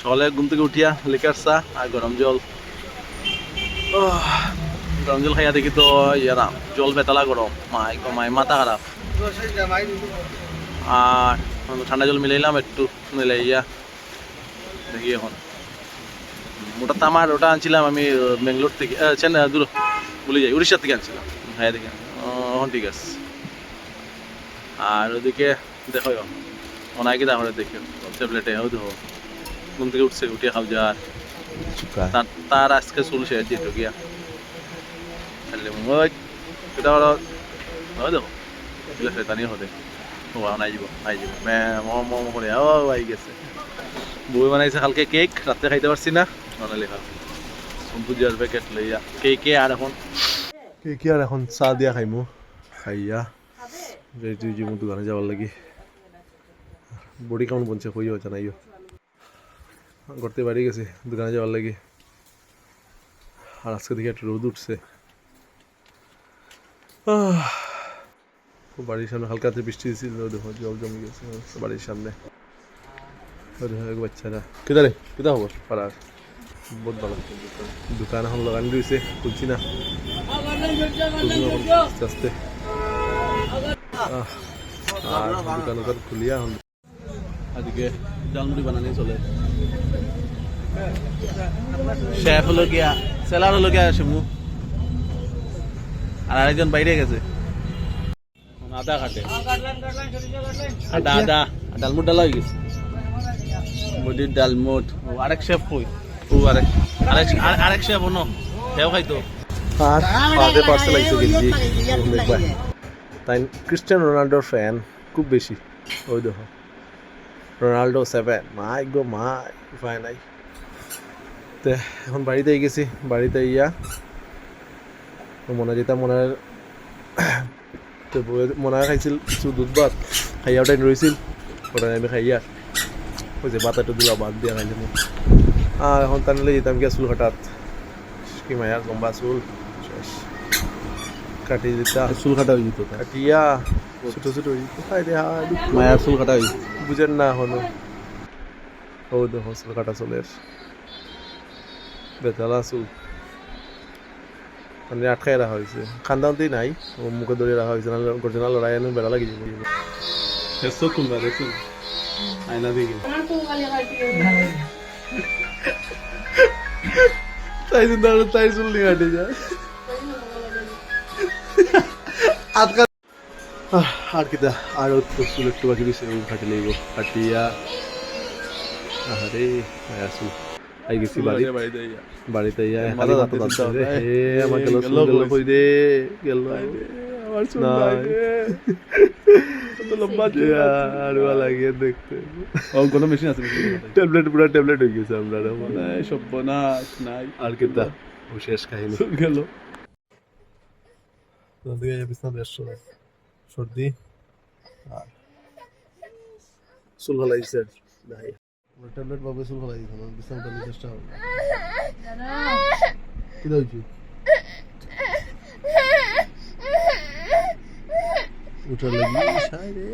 সকালে ঘুম থেকে উঠিয়া লিকার চা আর গরম জল। গরম জল খাইয়া দেখি তো ইয়ারা জল বেতালা গরম। মাই গো, মাই, মাথা খারাপ। আর ঠান্ডা জল মিলাইলাম, একটু মিলাইয়া দেখি এখন। ওটা আমার ওটা আনছিলাম আমি ব্যাঙ্গালোর থেকে চেন্নাই, দূর বলে যাই উড়িষ্যা থেকে আনছিলাম। হ্যাঁ দেখে। এখন ঠিক আছে। আর ওদিকে দেখো ওনায় কি তাহলে দেখো। ট্যাবলেটে দেখো। ঘুম থেকে উঠছে খাও যা তার তার আজকে চুল শেষ যেত গিয়া তাহলে মই কেটা হলো হয় দেখো এগুলো হতে। ও নাই যাব নাই যাব মম মম করে ও আই গেছে। বই বানাইছে কালকে কেক রাতে খাইতে পারছি না। বানালে খাও বুঝিয়ার প্যাকেট লইয়া। কেকে আর এখন? কেকে আর এখন চাহ দিয়া খাইমু। খাইয়া রেডি যাব দোকানে যাওয়ার লাগি। বডি কেমন বলছে কইও জানাইও। করতে বাড়ি গেছে, দোকানে যাওয়ার লাগি। আর আজকে দিকে একটু রোদ উঠছে। বাড়ির সামনে হালকাতে বৃষ্টি দিয়েছিল জল জমে গেছে বাড়ির সামনে। বাচ্চারা। কেদা রে? কেদা খবর? পাড়ার। বহুত ভালো। দোকান এখন লাগানি রয়েছে খুলছি না। আস্তে আস্তে। আর দোকান দোকান খুলিয়া আজকে জালমুড়ি বানানি চলে। শেফ হলো গিয়া, সেলার হলো গিয়া শিমু। আর আরেকজন বাইরে গেছে। আদা কাটে। আদা আদা। ডালমুট ডালা হয়ে গেছে। মুদির ডালমুট। ও, আরেক শেফ কই? ও, আরেক আরেক আরেক শেফ সেও খাইতো। আর আদে পার্সেল আইছে তাই ক্রিস্টিয়ানো রোনাল্ডোর ফ্যান খুব বেশি। ওই দেখো। রোনাল্ডো সেভেন মাই গো মাই উপায় নাই তে এখন বাড়িতে গেছি বাড়িতে ইয়া। তো মনে যেটা মনে তো মনে খাইছিল কিছু দুধ ভাত খাইয়া ওটাই রয়েছিল ওটাই আমি খাইয়া ওই যে বাতাটা দিলা বাদ দিয়া খাইলাম আর এখন টানলে যেতাম গিয়া চুল হঠাৎ। কি মায়া লম্বা চুল। শেষ। কাটি দিতা। চুল কাটা হয়ে যেত কাটিয়া ছোট ছোট রে হায় মায়ার চুল কাটা হয়ে বুঝেন না এখনও ও দেখো চুল কাটা চুলের বেতালা চুল। মানে আটকাই রাখা হয়েছে। খান্দানতেই নাই। ও মুখে ধরে রাখা হয়েছে নাহলে গর্জনা লড়াই আনো বেড়া লাগি যাবে আয়না দিকে তাই জন্য তাই চুল নিয়ে কাটে যায়। আজকাল আর কিতা আর একটু চুল একটু বাকি দিছে ও কাটি লইব কাটিয়া আরে আয়া চুল আই গেছি বাড়ি। বাড়িতে ইয়া মাথা দাঁত রে। এ আমার গেল চুল গেল কই দে গেল। আমার চুল নাই লম্বা চুল আর ভালো লাগে দেখতে। ও কোনো মেশিন আছে ট্যাবলেট পুরো ট্যাবলেট হয়ে গেছে আমরা নাই সর্বনাশ নাই। আর কিতা ও শেষ কাহিনী। গেল। দিকে বিছনা বেশ সর্দি। আর চুল ফলাইছে নাই। ট্যাবলেট পাবে চুল ফলাই দিতাম বিছনা উঠানোর চেষ্টা হবে। কি হয়েছে? উঠার লাগি? সাই রে।